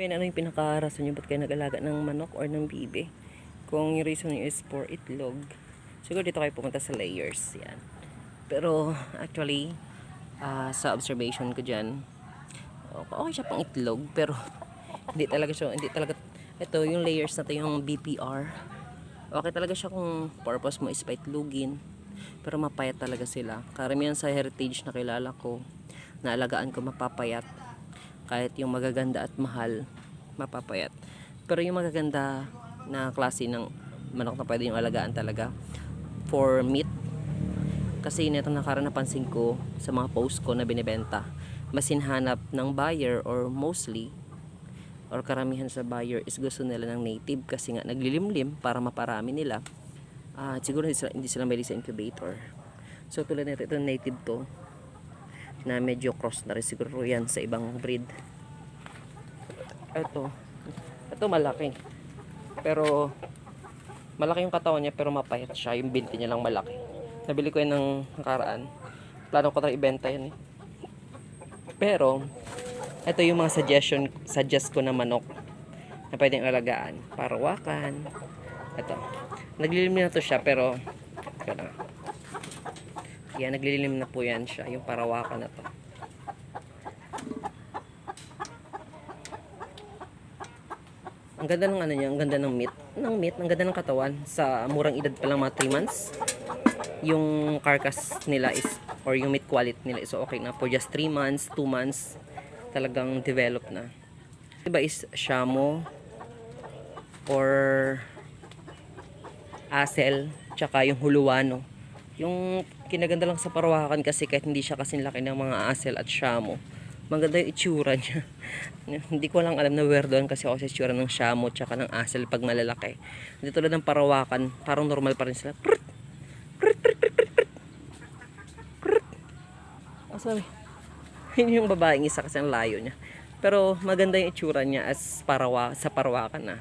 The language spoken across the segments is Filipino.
Kaya ano yung pinaka-rason nyo ba't kayo nag-alaga ng manok or ng bibi? Kung yung reason nyo is for itlog, siguro dito kayo pumunta sa layers. Yan. Pero actually, ah, sa observation ko dyan, okay siya pang itlog, pero hindi talaga siya, hindi talaga, ito yung layers na to, yung BPR. Okay talaga siya kung purpose mo is paitlugin. Pero mapayat talaga sila. Karamihan sa heritage na kilala ko, naalagaan ko mapapayat. Kahit yung magaganda at mahal, mapapayat. Pero yung magaganda na klase ng manok na pwede yung alagaan talaga for meat. Kasi nito nakaraan napansin ko sa mga post ko na binibenta, mas hinhanap ng buyer or mostly or karamihan sa buyer is gusto nila ng native kasi nga naglilimlim para maparami nila. Ah, siguro hindi sila, hindi sila mahilig sa incubator. So tulad nito, ito native to na medyo cross na rin siguro yan sa ibang breed. Ito. Ito malaki. Pero malaki yung katawan niya pero mapayat siya. Yung binti niya lang malaki. Nabili ko yan ng nakaraan. Plano ko na ibenta yan eh. Pero ito yung mga suggestion suggest ko na manok na pwedeng alagaan. Parawakan. Ito. Naglilim na to siya pero ito na. Yan, naglilim na po yan siya. Yung parawakan na to. Ang ganda ng ano niya, ang ganda ng meat. Ng meat, ang ganda ng katawan. Sa murang edad pa lang mga 3 months. Yung carcass nila is, or yung meat quality nila is okay na. For just 3 months, 2 months, talagang develop na. Diba is shamo or asel, tsaka yung huluwano. Yung kinaganda lang sa parawakan kasi kahit hindi siya kasing laki ng mga asel at shamo. Maganda yung itsura niya. hindi ko lang alam na weirdoan kasi ako sa itsura ng shamo tsaka ng asel pag malalaki. Hindi tulad ng parawakan, parang normal pa rin sila. Prut! Prut, prut, prut, prut, prut. Prut. Ah, sorry. Yun yung babaeng isa kasi ang layo niya. Pero maganda yung itsura niya as parawa, sa parawakan na.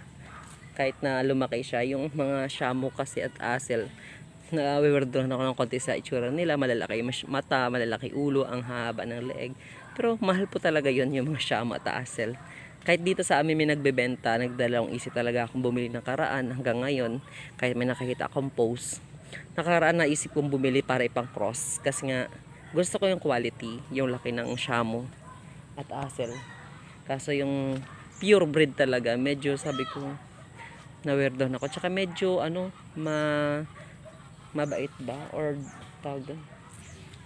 Kahit na lumaki siya, yung mga shamo kasi at asel, na-weirdohan ako ng konti sa itsura nila. Malalaki mas- mata, malalaki ulo, ang haba ng leeg. Pero mahal po talaga yon yung mga shamo at asel. Kahit dito sa amin may nagbebenta, nagdalawang isip talaga akong bumili ng karaan hanggang ngayon. Kahit may nakakita akong post. Nakaraan na isip kong bumili para ipang cross. Kasi nga, gusto ko yung quality, yung laki ng shamo at asel. Kaso yung pure breed talaga, medyo sabi ko, na-weird ako. Tsaka medyo, ano, ma mabait ba? Or tawag doon?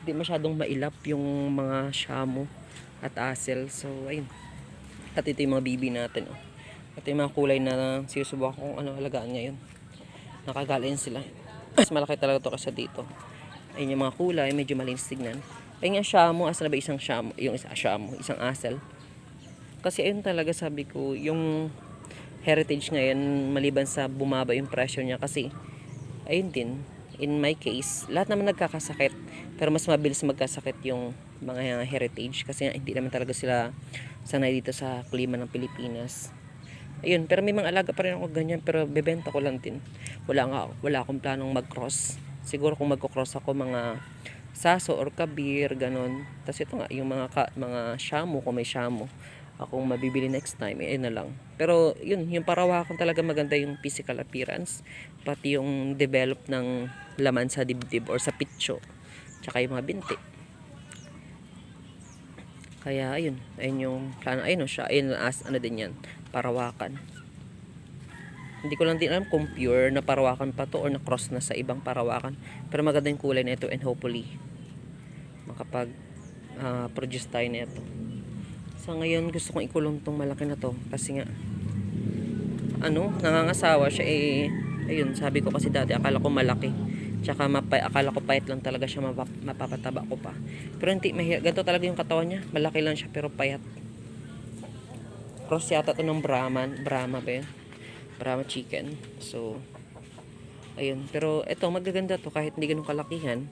Hindi masyadong mailap yung mga shamo at asel. So, ayun. At ito yung mga bibi natin. Oh. Ito yung mga kulay na sinusubukan kung ano alagaan ngayon. Nakagalin sila. Mas malaki talaga to kasi dito. Ayun yung mga kulay, medyo malinis tignan. Ayun yung shamo, asa na ba isang shamo? Yung isa shamo, isang asel. Kasi ayun talaga sabi ko, yung heritage ngayon, maliban sa bumaba yung pressure niya kasi, ayun din, in my case, lahat naman nagkakasakit. Pero mas mabilis magkasakit yung mga heritage kasi hindi naman talaga sila sanay dito sa klima ng Pilipinas. Ayun, pero may mga alaga pa rin ako ganyan, pero bebenta ko lang din. Wala nga, wala akong planong mag-cross. Siguro kung magko-cross ako mga saso or kabir, ganon. Tapos ito nga, yung mga, ka, mga shamo, kung may shamo, akong mabibili next time, eh, na lang. Pero yun, yung parawakan talaga maganda yung physical appearance, pati yung develop ng laman sa dibdib or sa pitso, tsaka yung mga binti. Kaya ayun, ayun yung plano, ayun o siya, ayun as ano din yan, parawakan. Hindi ko lang din alam kung pure na parawakan pa to or na cross na sa ibang parawakan. Pero maganda yung kulay nito and hopefully makapag ah, produce tayo nito. Sa ngayon gusto kong ikulong tong malaki na to kasi nga ano, nangangasawa siya eh ayun, sabi ko kasi dati akala ko malaki. Tsaka mapa, akala ko payat lang talaga siya mapap, mapapataba ko pa. Pero hindi mahirap. Ganito talaga yung katawan niya. Malaki lang siya pero payat. Cross yata to ng Brahman. Brahma ba yun? Brahma chicken. So, ayun. Pero eto magaganda to kahit hindi ganun kalakihan.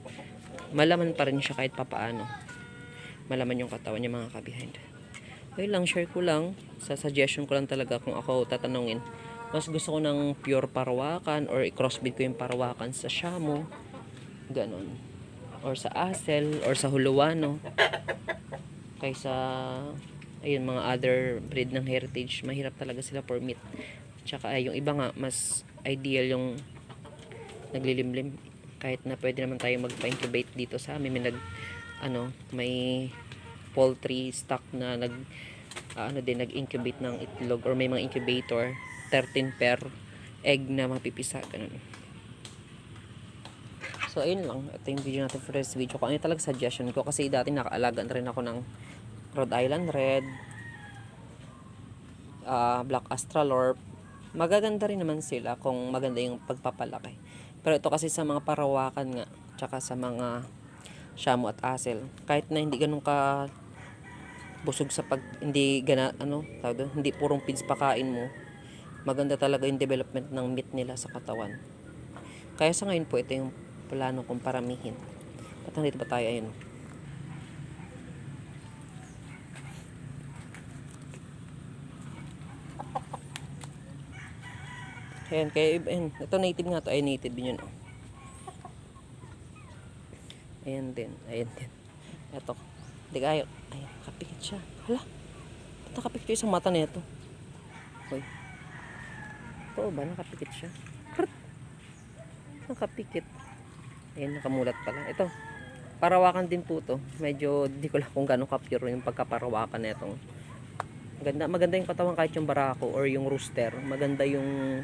Malaman pa rin siya kahit papaano. Malaman yung katawan niya mga ka-behind. Okay lang, share ko lang. Sa suggestion ko lang talaga kung ako tatanungin. Mas gusto ko ng pure parawakan or i-crossbreed ko yung parawakan sa shamo. Ganon. Or sa asel or sa huluwano. Kaysa ayun, mga other breed ng heritage, mahirap talaga sila for meat. Tsaka ay, yung iba nga, mas ideal yung naglilimlim. Kahit na pwede naman tayo magpa-incubate dito sa amin. May nag, ano, may poultry stock na nag, ah, ano din, nag-incubate ng itlog or may mga incubator, 13 per egg na mapipisa, ganun. So, ayun lang. Ito yung video natin for this video. Kung ano talaga suggestion ko. Kasi dati nakaalaga na rin ako ng Rhode Island Red, ah, Black Astralorp. Magaganda rin naman sila kung maganda yung pagpapalaki. Pero ito kasi sa mga parawakan nga, tsaka sa mga Shamu at Asel, kahit na hindi ganun ka busog sa pag hindi gana ano tawag hindi purong feeds pakain mo maganda talaga yung development ng meat nila sa katawan kaya sa ngayon po ito yung plano kong paramihin at nandito pa tayo ayun Ayan, kaya ayan, ito native nga to, ay native yun. oh. Ayan din, ayan din. Ito, hindi kayo, ayan, kapikit siya. Hala, ba't nakapikit yung isang mata nito? Hoy. Oo ba, nakapikit siya? Krrt. Nakapikit. Ayan, nakamulat pala. Ito, parawakan din po to. Medyo, di ko lang kung gano'ng ka-pure yung pagkaparawakan na itong Maganda, maganda yung katawan kahit yung barako or yung rooster. Maganda yung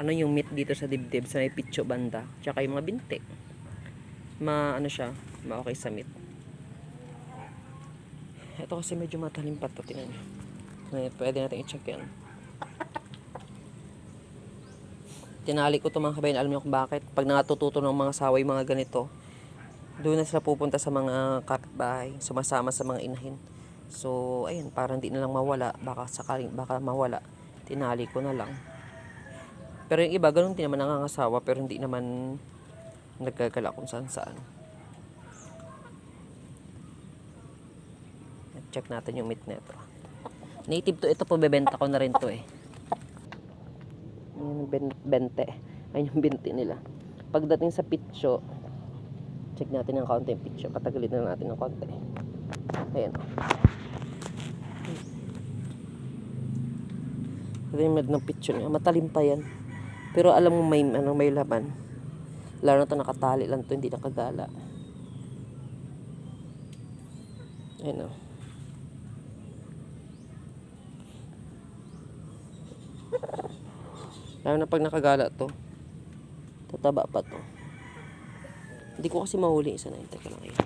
ano yung meat dito sa dibdib sa may pitcho banda. Tsaka yung mga binti. Ma ano siya, ma okay sa meat. Ito kasi medyo matalim pa to, tingnan nyo. Pwede natin i-check yan. Tinali ko to mga kabayan, alam niyo kung bakit. Pag natututo ng mga saway, mga ganito, doon na sila pupunta sa mga kapitbahay, sumasama sa mga inahin. So, ayun, para hindi na lang mawala, baka sakaling, baka mawala, tinali ko na lang. Pero yung iba, ganun din naman nangangasawa, pero hindi naman nagkagala kung saan saan. Check natin yung meat nito. Native to, ito po bebenta ko na rin to eh. Ayan, ben- bente. Ayun yung binti nila. Pagdating sa pitcho, check natin ng konti yung pitcho. Patagalin na natin ng konti. Ayan. Ito yung med ng pitcho niya. Matalim pa yan. Pero alam mo may, ano, may laman. Lalo na ito nakatali lang to hindi nakagala. Ayan o. Lalo na pag nakagala to. Tataba pa to. Hindi ko kasi mahuli isa na yun. Teka lang ayun.